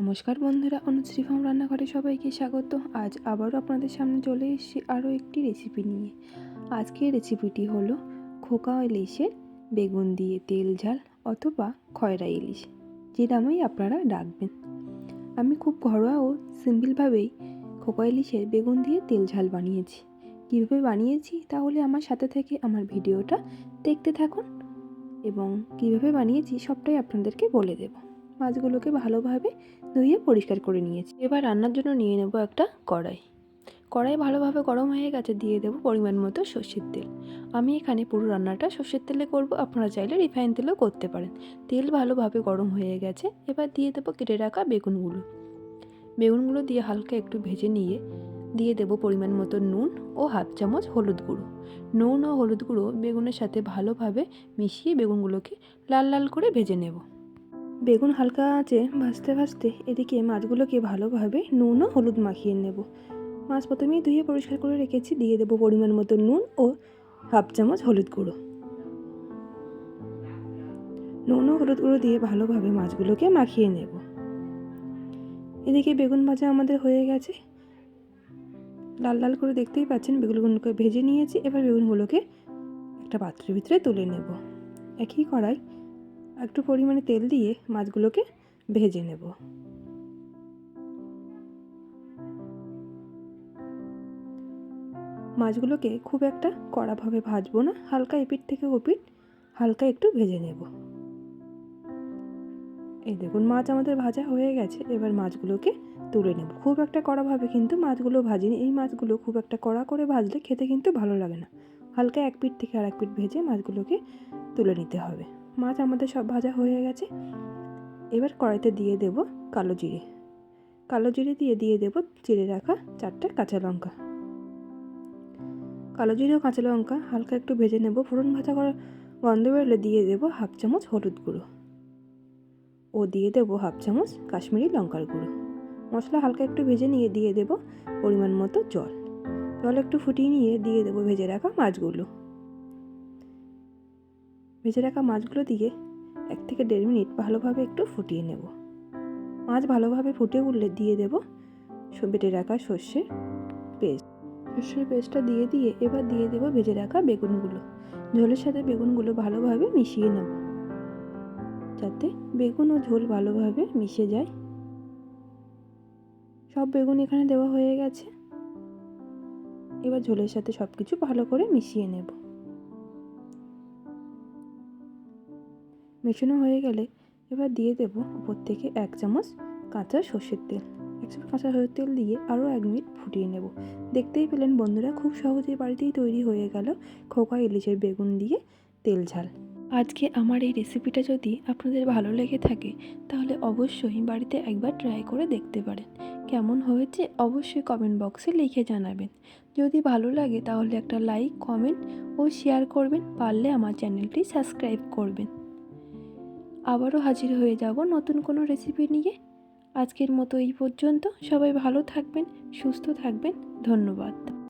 নমস্কার বন্ধুরা অনুশ্রী ফার্ম রান্নাঘরে সবাইকে স্বাগত। আজ আবারও আপনাদের সামনে চলে এসেছি আরও একটি রেসিপি নিয়ে। আজকের রেসিপিটি হলো খোকা ইলিশের বেগুন দিয়ে তেল ঝাল অথবা খয়রা ইলিশ, যে নামেই আপনারা ডাকবেন। আমি খুব ঘরোয়া ও সিম্পলভাবেই খোকা ইলিশের বেগুন দিয়ে তেল ঝাল বানিয়েছি। কীভাবে বানিয়েছি তাহলে আমার সাথে থেকে আমার ভিডিওটা দেখতে থাকুন এবং কীভাবে বানিয়েছি সবটাই আপনাদেরকে বলে দেবো। মাছগুলোকে ভালোভাবে ধুয়ে পরিষ্কার করে নিয়েছি। এবার রান্নার জন্য নিয়ে নেব একটা কড়াই। কড়াই ভালোভাবে গরম হয়ে গেছে, দিয়ে দেবো পরিমাণ মতো সর্ষের তেল। আমি এখানে পুরো রান্নাটা সর্ষের তেলে করব, আপনারা চাইলে রিফাইন তেলেও করতে পারেন। তেল ভালোভাবে গরম হয়ে গেছে, এবার দিয়ে দেবো কেটে রাখা বেগুনগুলো। বেগুনগুলো দিয়ে হালকা একটু ভেজে নিয়ে দিয়ে দেবো পরিমাণ মতো নুন ও হাফ চামচ হলুদ গুঁড়ো। নুন ও হলুদ গুঁড়ো বেগুনের সাথে ভালোভাবে মিশিয়ে বেগুনগুলোকে লাল লাল করে ভেজে নেব। বেগুন হালকা আঁচে ভাজতে ভাজতে এদিকে মাছগুলোকে ভালোভাবে নুন ও হলুদ মাখিয়ে নেব। মাছ প্রথমেই ধুয়ে পরিষ্কার করে রেখেছি, দিয়ে দেবো পরিমাণ মতো নুন ও হাফ চামচ হলুদ গুঁড়ো। নুন ও হলুদ গুঁড়ো দিয়ে ভালোভাবে মাছগুলোকে মাখিয়ে নেব। এদিকে বেগুন ভাজা আমাদের হয়ে গেছে। লাল লাল করে দেখতেই পাচ্ছেন, বেগুনগুলোকে ভেজে নিয়েছি, এবার বেগুনগুলোকে একটা পাত্রের ভিতরে তুলে নেব। একই কড়াই একটু পরিমাণে তেল দিয়ে মাছগুলোকে ভেজে নেব। মাছগুলোকে খুব একটা কড়াভাবে ভাজবো না, হালকা এপিট থেকে ওপিট হালকা একটু ভেজে নেব। এই দেখুন, মাছ আমাদের ভাজা হয়ে গেছে, এবার মাছগুলোকে তুলে নেব। খুব একটা কড়াভাবে কিন্তু মাছগুলো ভাজিনি, এই মাছগুলো খুব একটা কড়া করে ভাজলে খেতে কিন্তু ভালো লাগে না। হালকা এক পিঠ থেকে আর এক পিঠ ভেজে মাছগুলোকে তুলে নিতে হবে। মাছ আমাদের সব ভাজা হয়ে গেছে। এবার কড়াইতে দিয়ে দেব কালো জিরে। কালো জিরে দিয়ে দিয়ে দেব চিড়ে রাখা চারটে কাঁচা লঙ্কা। কালো জিরে ও কাঁচা লঙ্কা হালকা একটু ভেজে নেব। ফোড়ন ভাজা করা গন্ধ বেরোলে দিয়ে দেব হাফ চামচ হলুদ গুঁড়ো। ও দিয়ে দেবো হাফ চামচ কাশ্মীরি লঙ্কার গুঁড়ো। মশলা হালকা একটু ভেজে নিয়ে দিয়ে দেব পরিমাণ মতো জল। জল একটু ফুটিয়ে নিয়ে দিয়ে দেবো ভেজে রাখা মাছগুলো। ভেজে রাখা মাছগুলো দিয়ে এক থেকে দেড় মিনিট ভালোভাবে একটু ফুটিয়ে নেব। মাছ ভালোভাবে ফুটে উঠলে দিয়ে দেব বেটে রাখা সর্ষের পেস্ট। সর্ষের পেস্টটা দিয়ে দিয়ে এবার দিয়ে দেব ভেজে রাখা বেগুনগুলো। ঝোলের সাথে বেগুনগুলো ভালোভাবে মিশিয়ে নেব। যাতে বেগুন ও ঝোল ভালোভাবে মিশে যায়। সব বেগুন এখানে দেওয়া হয়ে গেছে। এবার ঝোলের সাথে সব কিছু ভালো করে মিশিয়ে নেব। মেশানো হয়ে গেলে এবার দিয়ে দেব উপর থেকে এক চামচ কাঁচা সর্ষের তেল। এক চামচ কাঁচা সর্ষের তেল দিয়ে আরও এক মিনিট ফুটিয়ে নেব। দেখতেই পেলেন বন্ধুরা, খুব সহজেই বাড়িতেই তৈরি হয়ে গেল খোকা ইলিশের বেগুন দিয়ে তেল ঝাল। আজকে আমার এই রেসিপিটা যদি আপনাদের ভালো লেগে থাকে, তাহলে অবশ্যই বাড়িতে একবার ট্রাই করে দেখতে পারেন। কেমন হয়েছে অবশ্যই কমেন্ট বক্সে লিখে জানাবেন। যদি ভালো লাগে তাহলে একটা লাইক, কমেন্ট ও শেয়ার করবেন, পারলে আমার চ্যানেলটি সাবস্ক্রাইব করবেন। আবারও হাজির হয়ে যাব নতুন কোনো রেসিপি নিয়ে। আজকের মতো এই পর্যন্ত। সবাই ভালো থাকবেন, সুস্থ থাকবেন। ধন্যবাদ।